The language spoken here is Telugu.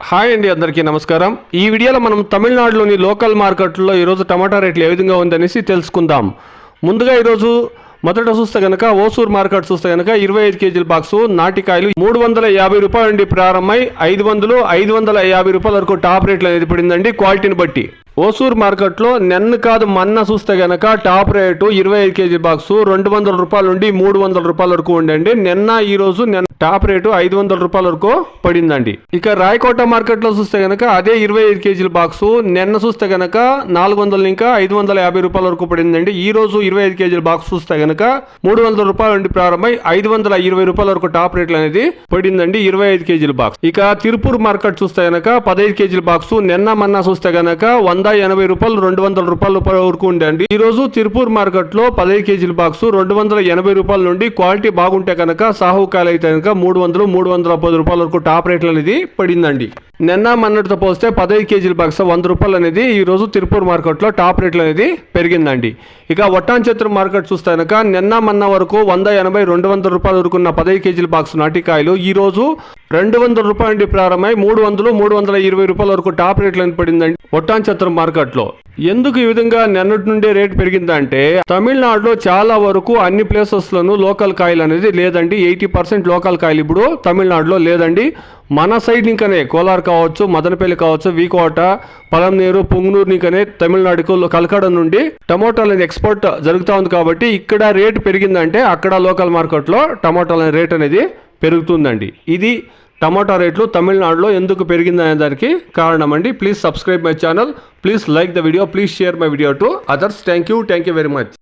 హాయ్ అండి అందరికీ నమస్కారం. ఈ వీడియోలో మనం తమిళనాడులోని లోకల్ మార్కెట్లో ఈరోజు టమాటా రేట్లు ఏ విధంగా ఉందనేసి తెలుసుకుందాం. ముందుగా ఈరోజు మొదట చూస్తే కనుక ఓసూర్ మార్కెట్ చూస్తే కనుక ఇరవై ఐదు కేజీల బాక్సు నాటికాయలు మూడు వందల యాభై రూపాయల నుండి ప్రారంభమై ఐదు వందలు ఐదు వందల యాభై రూపాయల వరకు టాప్ రేట్లు అనేది పడిందండి క్వాలిటీని బట్టి. ఓసూర్ మార్కెట్లో నెన్ను కాదు మన్న చూస్తే కనుక టాప్ రేటు ఇరవై ఐదు కేజీ బాక్సు రెండు వందల రూపాయల నుండి మూడు వందల రూపాయల వరకు ఉండండి నిన్న ఈ రోజు నిన్న టాప్ రేటు ఐదు వందల రూపాయల వరకు పడిందండి. ఇక రాయకోట మార్కెట్లో చూస్తే కనుక అదే ఇరవై ఐదు కేజీల బాక్సు నిన్న చూస్తే కనుక నాలుగు వందల ఇంకా ఐదు వందల యాభై రూపాయల వరకు పడిందండి. ఈ రోజు ఇరవై ఐదు కేజీల బాక్స్ చూస్తే గనక మూడు వందల రూపాయల నుండి ప్రారంభమై ఐదు వందల ఇరవై రూపాయల వరకు టాప్ రేట్లు అనేది పడిందండి ఇరవై ఐదు కేజీల బాక్స్. ఇక తిరుపూర్ మార్కెట్ చూస్తే గనక పదహైదు కేజీల బాక్స్ నిన్న మన్నా చూస్తే గనక వంద ఎనభై రూపాయలు రెండు వందల రూపాయల వరకు ఉండండి ఈ రోజు తిరుపూర్ మార్కెట్లో పదహైదు కేజీల బాక్స్ రెండు వందల ఎనభై రూపాయల నుండి క్వాలిటీ బాగుంటే కనుక సాహుకాయలు అయితే కనుక మూడు వందలు మూడు వందల పది రూపాయల వరకు టాప్ రేట్లు అనేది పడిందండి. నిన్న మొన్నటితో పోస్తే పదహైదు కేజీల బాక్స్ వంద రూపాయలు అనేది ఈ రోజు తిరుపూర్ మార్కెట్లో టాప్ రేట్లు అనేది పెరిగిందండి. ఇక వట్టాంచత్ర మార్కెట్ చూస్తే కనుక నిన్న మొన్న వరకు వంద ఎనభై రెండు వందల రూపాయల వరకు ఉన్న పదహైదు కేజీల బాక్స్ నాటికాయలు ఈ రోజు రెండు వందల రూపాయల నుండి ప్రారంభమై మూడు వందలు మూడు వందల ఇరవై రూపాయల వరకు టాప్ రేట్లు అని పడిందండి వట్టాంచత్రం మార్కెట్లో. ఎందుకు ఈ విధంగా నిన్నటి నుండే రేట్ పెరిగిందంటే తమిళనాడులో చాలా వరకు అన్ని ప్లేసెస్లోనూ లోకల్ కాయలు అనేది లేదండి. ఎయిటీ పర్సెంట్ లోకల్ కాయలు ఇప్పుడు తమిళనాడులో లేదండి. మన సైడ్ ఇంకనే కోలార్ కావచ్చు మదనపల్లి కావచ్చు వీకోట పలంనేరు పొంగునూరు ఇంకనే తమిళనాడుకు కలకడ నుండి టమోటాలు అనేది ఎక్స్పోర్ట్ జరుగుతూ ఉంది కాబట్టి ఇక్కడ రేటు పెరిగిందంటే అక్కడ లోకల్ మార్కెట్లో టమోటాల రేట్ అనేది పెరుగుతుందండి. ఇది టమాటా రేట్లు తమిళనాడులో ఎందుకు పెరిగిందనే దానికి కారణం అండి please subscribe my channel please like the video please share my video to others thank you thank you very much